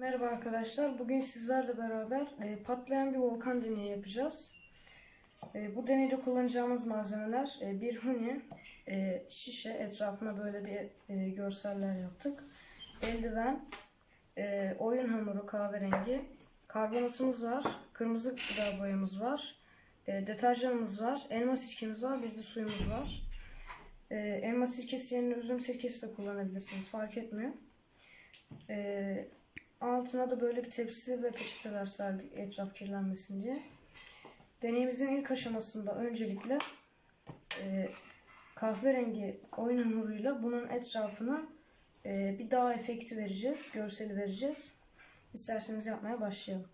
Merhaba arkadaşlar. Bugün sizlerle beraber e, patlayan bir volkan deneyi yapacağız. E, bu deneyde kullanacağımız malzemeler e, bir huni, e, şişe, etrafına böyle bir e, görseller yaptık. Eldiven, e, oyun hamuru kahverengi, karbonatımız var, kırmızı gıda boyamız var, e, deterjanımız var, elma sirkemiz var, bir de suyumuz var. E, elma sirkesi yerine üzüm sirkesi de kullanabilirsiniz, fark etmiyor. E, Altına da böyle bir tepsi ve peçeteler serdik etraf kirlenmesin diye. Deneyimizin ilk aşamasında öncelikle e, kahverengi oyun hamuruyla bunun etrafına e, bir dağ efekti vereceğiz, görseli vereceğiz. İsterseniz yapmaya başlayalım.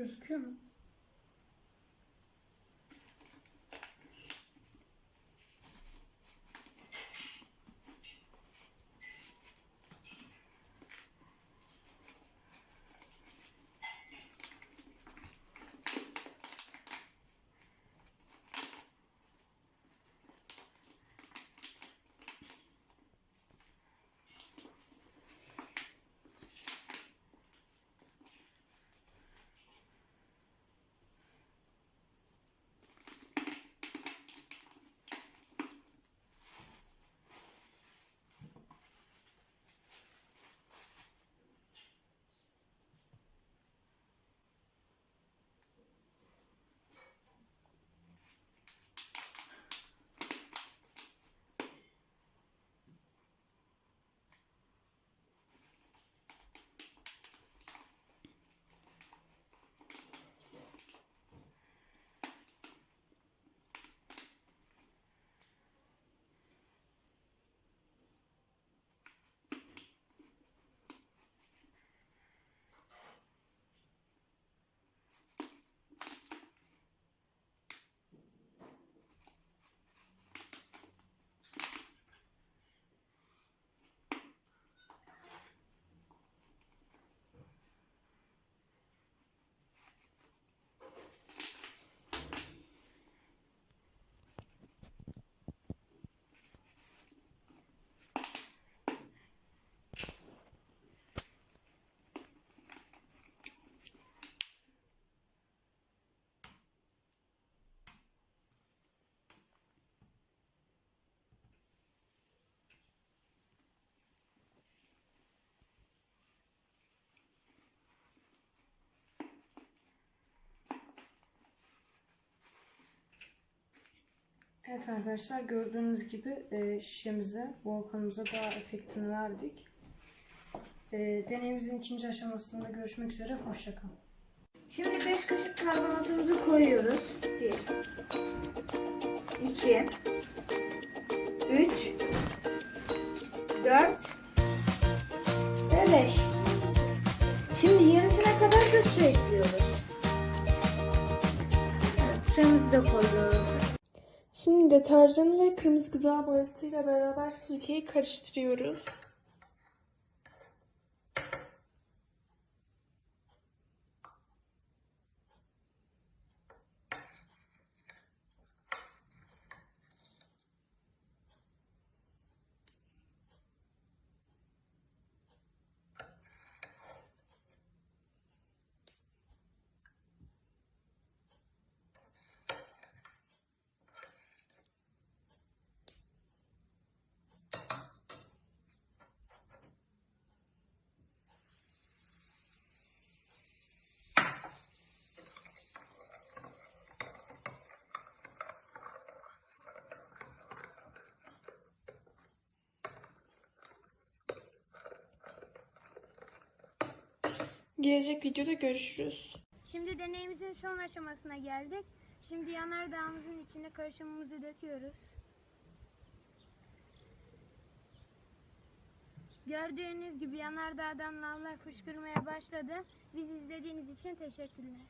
Gözüküyor mu? Evet arkadaşlar gördüğünüz gibi e, şişemize, volkanımıza daha efektini verdik. E, deneyimizin ikinci aşamasında görüşmek üzere. Hoşçakalın. Şimdi 5 kaşık karbonatımızı koyuyoruz. 1 2 3 4 ve 5 Şimdi yarısına kadar da su ekliyoruz. Evet, suyumuzu da koyuyoruz. Şimdi deterjanı ve kırmızı gıda boyasıyla beraber sirkeyi karıştırıyoruz. Gelecek videoda görüşürüz. Şimdi deneyimizin son aşamasına geldik. Şimdi yanardağımızın içine karışımımızı döküyoruz. Gördüğünüz gibi yanardağdan lavlar fışkırmaya başladı. Bizi izlediğiniz için teşekkürler.